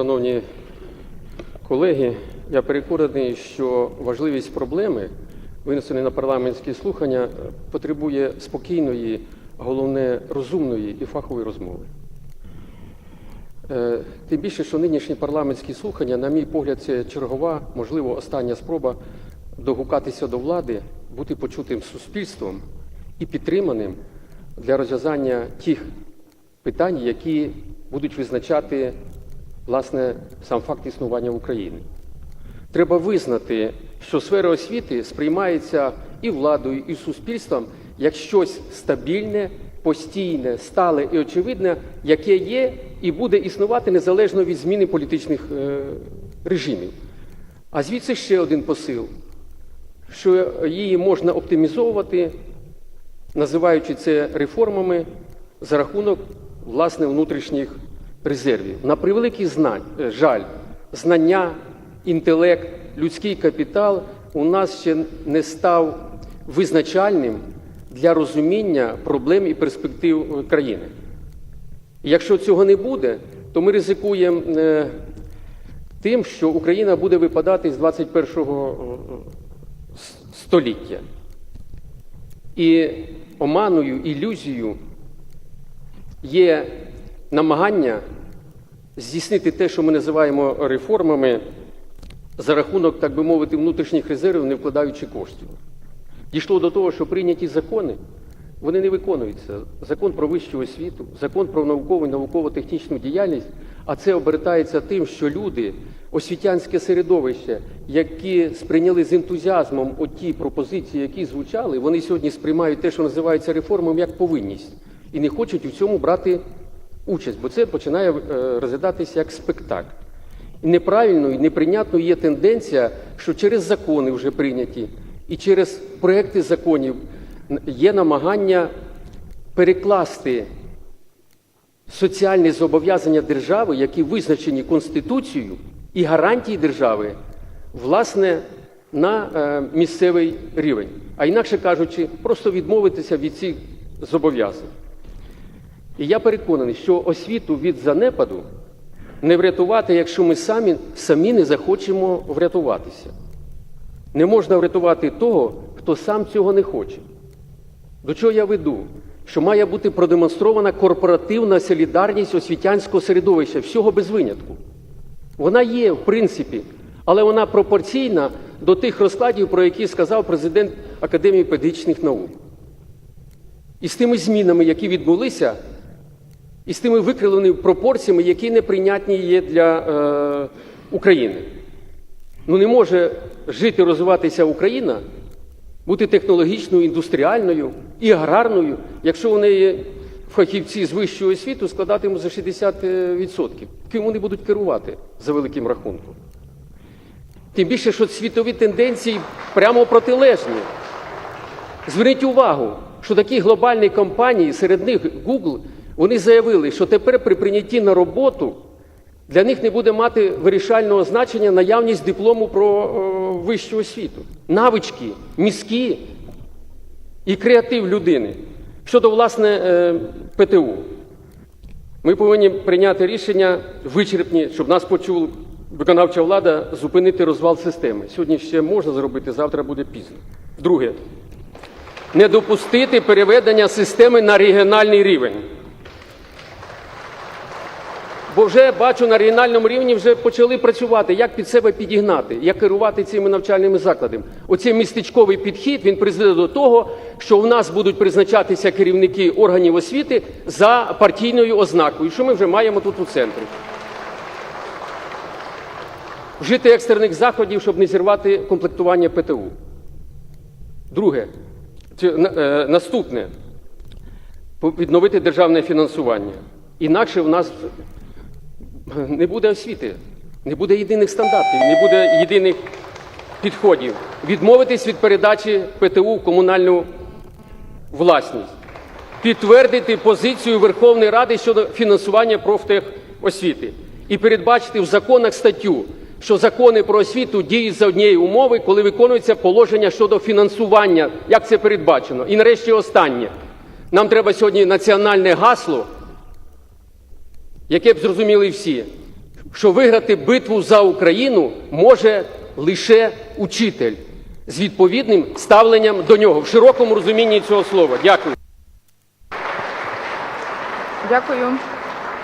Шановні колеги, я переконаний, що важливість проблеми, винесеної на парламентські слухання, потребує спокійної, головне розумної і фахової розмови. Е, Тим більше, що нинішні парламентські слухання, на мій погляд, це чергова, можливо, остання спроба догукатися до влади, бути почутим суспільством і підтриманим для розв'язання тих питань, які будуть визначати власне сам факт існування України. Треба визнати, що сфера освіти сприймається і владою, і суспільством як щось стабільне, постійне, стале і очевидне, яке є і буде існувати незалежно від зміни політичних е, режимів. А звідси ще один посил, що її можна оптимізовувати, називаючи це реформами за рахунок власне внутрішніх резервів. На превеликий е, жаль, знання, інтелект, людський капітал у нас ще не став визначальним для розуміння проблем і перспектив е, країни. Якщо цього не буде, то ми ризикуємо е, тим, що Україна буде випадати з 21-го е, століття. І оманою, ілюзією є намагання здійснити те, що ми називаємо реформами, за рахунок, так би мовити, внутрішніх резервів, не вкладаючи коштів. Дійшло до того, що прийняті закони вони не виконуються. Закон про вищу освіту, закон про наукову і науково-технічну діяльність, а це обертається тим, що люди, освітянське середовище, які сприйняли з ентузіазмом оті пропозиції, які звучали, вони сьогодні сприймають те, що називається реформом, як повинність, і не хочуть у цьому брати участь, бо це починає е, розглядатися як спектакль. І неправильною, і неприйнятною є тенденція, що через закони вже прийняті, і через проекти законів є намагання перекласти соціальні зобов'язання держави, які визначені Конституцією і гарантії держави, власне, на е, місцевий рівень. А інакше кажучи, просто відмовитися від цих зобов'язань. І я переконаний, що освіту від занепаду не врятувати, якщо ми самі, самі не захочемо врятуватися. Не можна врятувати того, хто сам цього не хоче. До чого я веду? Що має бути продемонстрована корпоративна солідарність освітянського середовища, всього без винятку. Вона є, в принципі, але вона пропорційна до тих розкладів, про які сказав президент Академії педагогічних наук. І з тими змінами, які відбулися, і з тими викривленими пропорціями, які неприйнятні є для е, України. Ну не може жити, розвиватися Україна, бути технологічною, індустріальною і аграрною, якщо у неї фахівці з вищої освіти складатимуть за 60%. Ким вони будуть керувати за великим рахунком? Тим більше, що світові тенденції прямо протилежні. Зверніть увагу, що такі глобальні компанії, серед них Google, вони заявили, що тепер при прийнятті на роботу для них не буде мати вирішального значення наявність диплому про вищу освіту. Навички, мізки і креатив людини. Щодо власне е, ПТУ, ми повинні прийняти рішення вичерпні, щоб нас почула виконавча влада зупинити розвал системи. Сьогодні ще можна зробити, завтра буде пізно. Друге, не допустити переведення системи на регіональний рівень. Бо вже бачу на регіональному рівні вже почали працювати, як під себе підігнати, як керувати цими навчальними закладами. Оцей містечковий підхід він призведе до того, що в нас будуть призначатися керівники органів освіти за партійною ознакою, що ми вже маємо тут у центрі. Вжити екстрених заходів, щоб не зірвати комплектування ПТУ. Друге, е, наступне відновити державне фінансування. Інакше в нас не буде освіти, не буде єдиних стандартів, не буде єдиних підходів. Відмовитись від передачі ПТУ в комунальну власність, підтвердити позицію Верховної Ради щодо фінансування профтехосвіти і передбачити в законах статтю, що закони про освіту діють за однієї умови, коли виконується положення щодо фінансування, як це передбачено. І нарешті останнє. Нам треба сьогодні національне гасло, яке б зрозуміли всі. що виграти битву за Україну може лише учитель з відповідним ставленням до нього в широкому розумінні цього слова. Дякую. Дякую.